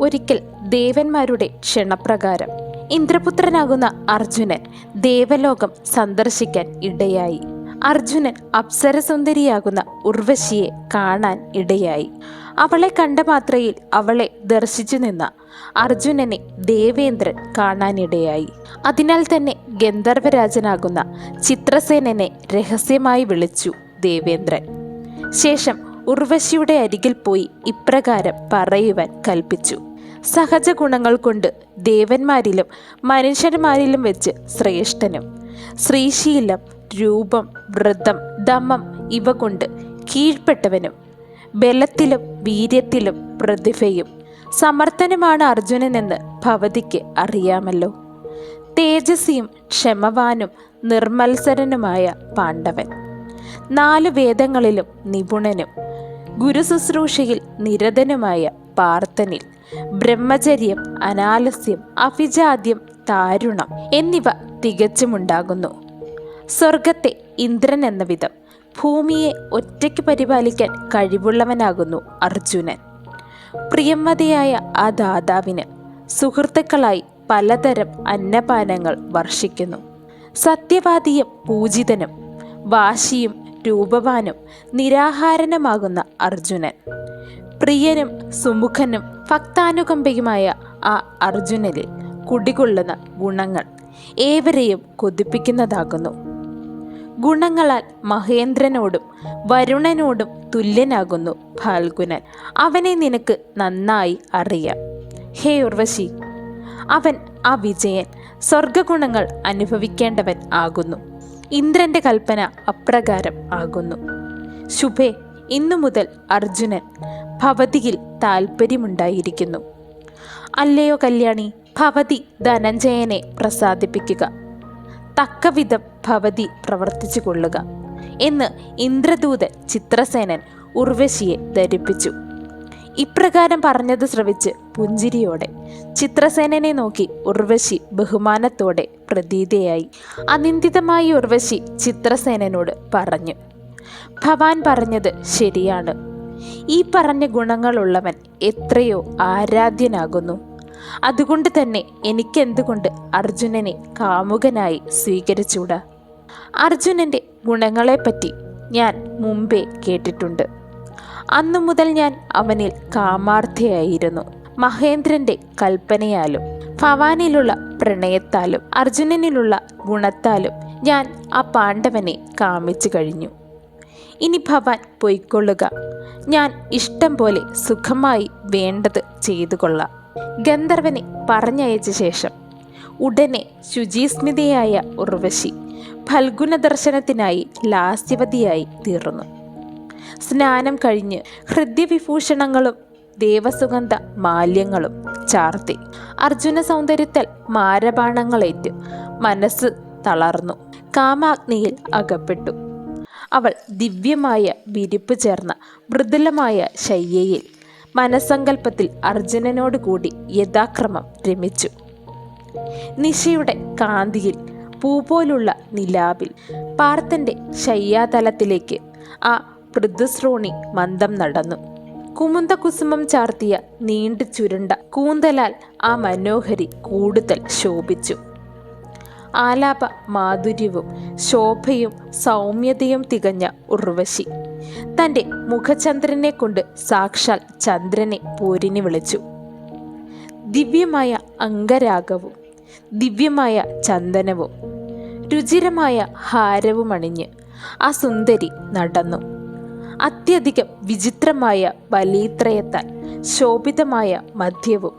ഒരിക്കൽ ദേവന്മാരുടെ ക്ഷണപ്രകാരം ഇന്ദ്രപുത്രനാകുന്ന അർജുനൻ ദേവലോകം സന്ദർശിക്കാൻ ഇടയായി. അർജുനൻ അപ്സരസുന്ദരിയാകുന്ന ഉർവശിയെ കാണാൻ ഇടയായി. അവളെ കണ്ട മാത്രയിൽ അവളെ ദർശിച്ചു നിന്ന അർജുനനെ ദേവേന്ദ്രൻ കാണാനിടയായി അതിനാൽ തന്നെ ഗന്ധർവരാജനാകുന്ന ചിത്രസേനനെ രഹസ്യമായി വിളിച്ചു ദേവേന്ദ്രൻ. ശേഷം ഉർവശിയുടെ അരികിൽ പോയി ഇപ്രകാരം പറയുവാൻ കൽപ്പിച്ചു. സഹജ ഗുണങ്ങൾ കൊണ്ട് ദേവന്മാരിലും മനുഷ്യന്മാരിലും വെച്ച് ശ്രേഷ്ഠനും. ശ്രീശീലം രൂപം വ്രതം ദമം ഇവ കൊണ്ട് കീഴ്പ്പെട്ടവനും. ബലത്തിലും വീര്യത്തിലും പ്രതിഭയും. സമർത്ഥനുമാണ് അർജുനനെന്ന് ഭവതിക്ക് അറിയാമല്ലോ. തേജസ്വിയും ക്ഷമവാനും നിർമ്മത്സരനുമായ പാണ്ഡവൻ. നാല് വേദങ്ങളിലും നിപുണനും. ഗുരുശുശ്രൂഷയിൽ നിരതനുമായ പാർത്ഥനിൽ. ബ്രഹ്മചര്യം അനാലസ്യം അഭിജാദ്യം താരുണം എന്നിവ തികച്ചുമുണ്ടാകുന്നു. സ്വർഗത്തെ ഇന്ദ്രൻ എന്ന വിധം ഭൂമിയെ ഒറ്റയ്ക്ക് പരിപാലിക്കാൻ കഴിവുള്ളവനാകുന്നു അർജുനൻ. പ്രിയമ്മതയായ ആ ദാതാവിന് സുഹൃത്തുക്കളായി പലതരം അന്നപാനങ്ങൾ വർഷിക്കുന്നു. സത്യവാദിയും പൂജിതനും വാശിയും രൂപവാനും നിരാഹാരനുമാകുന്ന അർജുനൻ. പ്രിയനും സുമുഖനും ഭക്താനുകമ്പയുമായ ആ അർജുനനിൽ കുടികൊള്ളുന്ന ഗുണങ്ങൾ ഏവരെയും കൊതിപ്പിക്കുന്നതാകുന്നു. ഗുണങ്ങളാൽ മഹേന്ദ്രനോടും വരുണനോടും തുല്യനാകുന്നു ഫാൽഗുനൻ. അവനെ നിനക്ക് നന്നായി അറിയാം. ഹേ ഉർവശി അവൻ ആ വിജയൻ. സ്വർഗഗുണങ്ങൾ അനുഭവിക്കേണ്ടവൻ ആകുന്നു. ഇന്ദ്രന്റെ കൽപ്പന അപ്രകാരം ആകുന്നു. ശുഭേ ഇന്നു മുതൽ അർജുനൻ ഭവതിയിൽ താൽപ്പര്യമുണ്ടായിരിക്കുന്നു അല്ലയോ കല്യാണി ഭവതി ധനഞ്ജയനെ പ്രസാദിപ്പിക്കുക. തക്കവിധം ഭവതി പ്രവർത്തിച്ചു കൊള്ളുക എന്ന് ഇന്ദ്രദൂതൻ ചിത്രസേനൻ ഉർവശിയെ ധരിപ്പിച്ചു. ഇപ്രകാരം പറഞ്ഞത് ശ്രവിച്ച് പുഞ്ചിരിയോടെ ചിത്രസേനനെ നോക്കി ഉർവശി ബഹുമാനത്തോടെ പ്രതീതയായി. അനിന്ദിതമായി ഉർവശി ചിത്രസേനനോട് പറഞ്ഞു ഭവാൻ പറഞ്ഞത് ശരിയാണ്. ഈ പറഞ്ഞ ഗുണങ്ങളുള്ളവൻ എത്രയോ ആരാധ്യനാകുന്നു. അതുകൊണ്ട് തന്നെ എനിക്കെന്തുകൊണ്ട് അർജുനനെ കാമുകനായി സ്വീകരിച്ചൂടാ അർജുനന്റെ ഗുണങ്ങളെപ്പറ്റി ഞാൻ മുമ്പേ കേട്ടിട്ടുണ്ട്. അന്നു മുതൽ ഞാൻ അവനിൽ കാമാർത്ഥയായിരുന്നു. മഹേന്ദ്രന്റെ കൽപ്പനയാലും ഭവാനിലുള്ള പ്രണയത്താലും അർജുനനിലുള്ള ഗുണത്താലും ഞാൻ ആ പാണ്ഡവനെ കാമിച്ചു കഴിഞ്ഞു. ഇനി ഭവാൻ പൊയ്ക്കൊള്ളുക. ഞാൻ ഇഷ്ടം പോലെ സുഖമായി വേണ്ടത് ചെയ്തു കൊള്ളാം. ഗന്ധർവനെ പറഞ്ഞയച്ച ശേഷം ഉടനെ ശുചിസ്മിതയായ ഉർവശി ഫൽഗുന ദർശനത്തിനായി ലാസ്യവതിയായി തീർന്നു. സ്നാനം കഴിഞ്ഞ് ഹൃദ്യവിഭൂഷണങ്ങളും ദേവസുഗന്ധ മാല്യങ്ങളും ചാർത്തി. അർജുന സൗന്ദര്യത്തിൽ മാരബാണങ്ങളേറ്റ് മനസ്സ് തളർന്നു. കാമാഗ്നിയിൽ അകപ്പെട്ടു. അവൾ ദിവ്യമായ വിരിപ്പ് ചേർന്ന മൃദുലമായ ശയ്യയിൽ മനസ്സങ്കല്പത്തിൽ അർജുനനോട് കൂടി യഥാക്രമം രമിച്ചു. നിശയുടെ കാന്തിയിൽ പൂ പോലുള്ള നിലാവിൽ പാർത്തന്റെ ശയ്യാതലത്തിലേക്ക് ആ പൃഥുശ്രോണി മന്ദം നടന്നു. കുമുന്ത കുസുമം ചാർത്തിയ നീണ്ടു ചുരുണ്ട കൂന്തലാൽ ആ മനോഹരി കൂടുതൽ ശോഭിച്ചു. ആലാപ മാധുര്യവും ശോഭയും സൗമ്യതയും തികഞ്ഞ ഉർവശി. തന്റെ മുഖചന്ദ്രനെ കൊണ്ട് സാക്ഷാൽ ചന്ദ്രനെ പോരിനി വിളിച്ചു. ദിവ്യമായ അംഗരാഗവും ദിവ്യമായ ചന്ദനവും രുചിരമായ ഹാരവും അണിഞ്ഞ് ആ സുന്ദരി നടന്നു. അത്യധികം വിചിത്രമായ ബലീത്രയത്താൽ ശോഭിതമായ മദ്യവും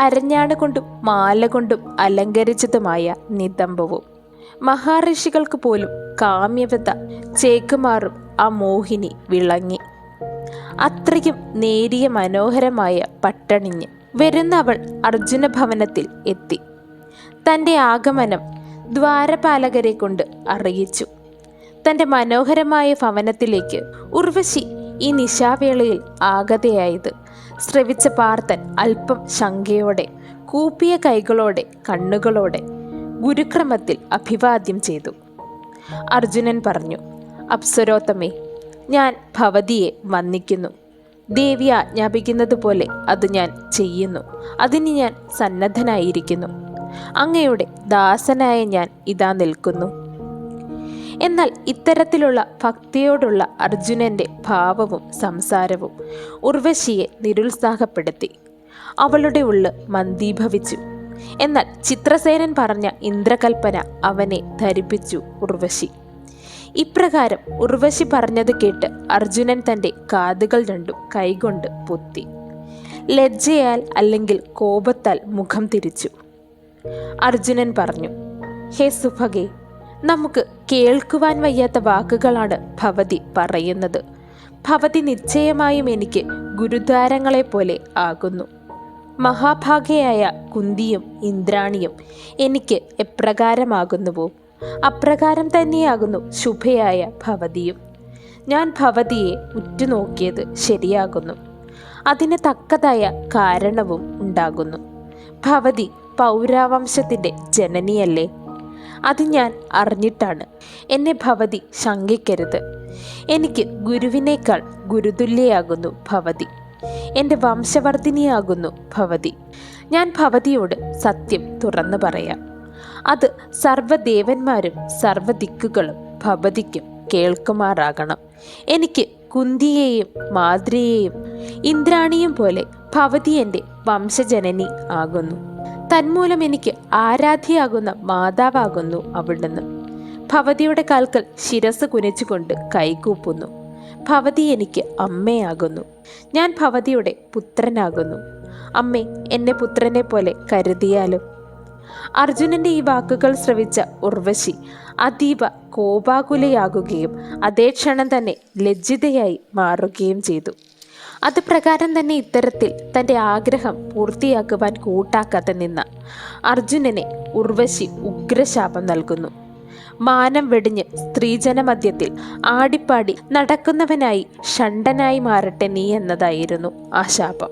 അരഞ്ഞാണ് കൊണ്ടും മാല കൊണ്ടും അലങ്കരിച്ചതുമായ നിതംബവും. മഹാഋഷികൾക്ക് പോലും കാമ്യവത ചേക്കുമാറും ആ മോഹിനി വിളങ്ങി. അത്രയും നേരിയ മനോഹരമായ പട്ടണിഞ്ഞ് വരുന്ന അവൾ അർജുന ഭവനത്തിൽ എത്തി. തന്റെ ആഗമനം ദ്വാരപാലകരെ കൊണ്ട് അറിയിച്ചു. തന്റെ മനോഹരമായ ഭവനത്തിലേക്ക് ഉർവശി ഈ നിശാവേളയിൽ ആഗതയായത്. ശ്രവിച്ച പാർത്ഥൻ അല്പം ശങ്കയോടെ കൂപ്പിയ കൈകളോടെ കണ്ണുകളോടെ ഗുരുക്രമത്തിൽ അഭിവാദ്യം ചെയ്തു. അർജുനൻ പറഞ്ഞു അപ്സരോത്തമേ ഞാൻ ഭവതിയെ വന്ദിക്കുന്നു. ദേവി ആജ്ഞാപിക്കുന്നത് പോലെ അത് ഞാൻ ചെയ്യുന്നു. അതിന് ഞാൻ സന്നദ്ധനായിരിക്കുന്നു. അങ്ങയുടെ ദാസനായ ഞാൻ ഇതാ നിൽക്കുന്നു. എന്നാൽ ഇത്തരത്തിലുള്ള ഭക്തിയോടുള്ള അർജുനന്റെ ഭാവവും സംസാരവും ഉർവശിയെ നിരുത്സാഹപ്പെടുത്തി. അവളുടെ ഉള്ള് മന്ദീഭവിച്ചു. എന്നാൽ ചിത്രസേനൻ പറഞ്ഞ ഇന്ദ്രകൽപ്പന അവനെ ധരിപ്പിച്ചു ഉർവശി. ഇപ്രകാരം ഉർവശി പറഞ്ഞത് കേട്ട് അർജുനൻ തന്റെ കാതുകൾ രണ്ടും കൈകൊണ്ട് പൊത്തി. ലജ്ജയാൽ അല്ലെങ്കിൽ കോപത്താൽ മുഖം തിരിച്ചു. അർജുനൻ പറഞ്ഞു ഹേ സുഭഗേ നമുക്ക് കേൾക്കുവാൻ വയ്യാത്ത വാക്കുകളാണ് ഭവതി പറയുന്നത്. ഭവതി നിശ്ചയമായും എനിക്ക് ഗുരുദ്വാരങ്ങളെ പോലെ ആകുന്നു. മഹാഭാഗയായ കുന്തിയും ഇന്ദ്രാണിയും എനിക്ക് എപ്രകാരമാകുന്നുവോ? അപ്രകാരം തന്നെയാകുന്നു ശുഭയായ ഭവതിയും. ഞാൻ ഭവതിയെ ഉറ്റുനോക്കിയത് ശരിയാകുന്നു. അതിന് തക്കതായ കാരണവും ഉണ്ടാകുന്നു. ഭവതി പൗരാവംശത്തിന്റെ ജനനിയല്ലേ? അത് ഞാൻ അറിഞ്ഞിട്ടാണ്. എന്നെ ഭവതി ശങ്കിക്കരുത്. എനിക്ക് ഗുരുവിനേക്കാൾ ഗുരുതുല്യയാകുന്നു ഭവതി. എന്റെ വംശവർദ്ധിനിയാകുന്നു ഭവതി. ഞാൻ ഭവതിയോട് സത്യം തുറന്നു പറയാം. അത് സർവദേവന്മാരും സർവദിക്കുകളും ഭവതിക്കും കേൾക്കുമാറാകണം. എനിക്ക് കുന്തിയെയും മാദ്രിയെയും ഇന്ദ്രാണിയും പോലെ ഭവതി എന്റെ വംശജനനി ആകുന്നു. തന്മൂലം എനിക്ക് ആരാധ്യയാകുന്ന മാതാവാകുന്നു അവിടുന്ന്. ഭവതിയുടെ കാൽക്കൽ ശിരസ് കുനിച്ചുകൊണ്ട് കൈകൂപ്പുന്നു. ഭവതി എനിക്ക് അമ്മയാകുന്നു. ഞാൻ ഭവതിയുടെ പുത്രനാകുന്നു. അമ്മേ എന്നെ പുത്രനെ പോലെ കരുതിയാലും. അർജുനന്റെ ഈ വാക്കുകൾ ശ്രവിച്ച ഉർവശി അതീവ കോപാകുലയാകുകയും അതേ ക്ഷണം തന്നെ ലജ്ജിതയായി മാറുകയും ചെയ്തു. അത് പ്രകാരം തന്നെ ഇത്തരത്തിൽ തന്റെ ആഗ്രഹം പൂർത്തിയാക്കുവാൻ കൂട്ടാക്കാതെ നിന്ന അർജുനനെ ഉർവശി ഉഗ്രശാപം നൽകുന്നു. മാനം വെടിഞ്ഞ് സ്ത്രീജനമധ്യത്തിൽ ആടിപ്പാടി നടക്കുന്നവനായി ഷണ്ടനായി മാറട്ടെ നീ എന്നതായിരുന്നു ആ ശാപം.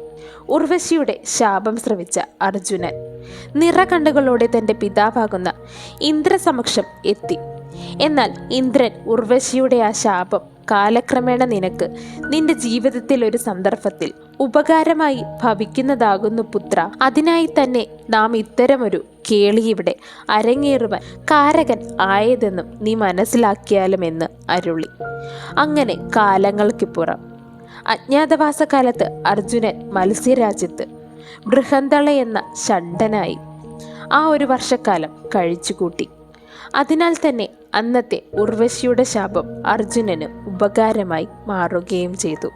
ഉർവശിയുടെ ശാപം ശ്രവിച്ച അർജുനൻ നിറകണ്ണുകളോടെ തന്റെ പിതാവാകുന്ന ഇന്ദ്രസമക്ഷം എത്തി. എന്നാൽ ഇന്ദ്രൻ ഉർവശിയുടെ ആ ശാപം കാലക്രമേണ നിനക്ക് നിന്റെ ജീവിതത്തിൽ ഒരു സന്ദർഭത്തിൽ ഉപകാരമായി ഭവിക്കുന്നതാകുന്നു പുത്ര. അതിനായി തന്നെ നാം ഇത്തരമൊരു കേളി ഇവിടെ അരങ്ങേറുവാൻ കാരകൻ ആയതെന്നും നീ മനസ്സിലാക്കിയാലും എന്ന് അരുളി. അങ്ങനെ കാലങ്ങൾക്കിപ്പുറം അജ്ഞാതവാസകാലത്ത് അർജുനൻ മത്സ്യരാജ്യത്ത് ബൃഹന്തള എന്ന ഷണ്ടനായി ആ ഒരു വർഷക്കാലം കഴിച്ചുകൂട്ടി. അതിനാൽ തന്നെ അന്നത്തെ ഉർവശിയുടെ ശാപം അർജുനന് ഉപകാരമായി മാറുകയും ചെയ്തു.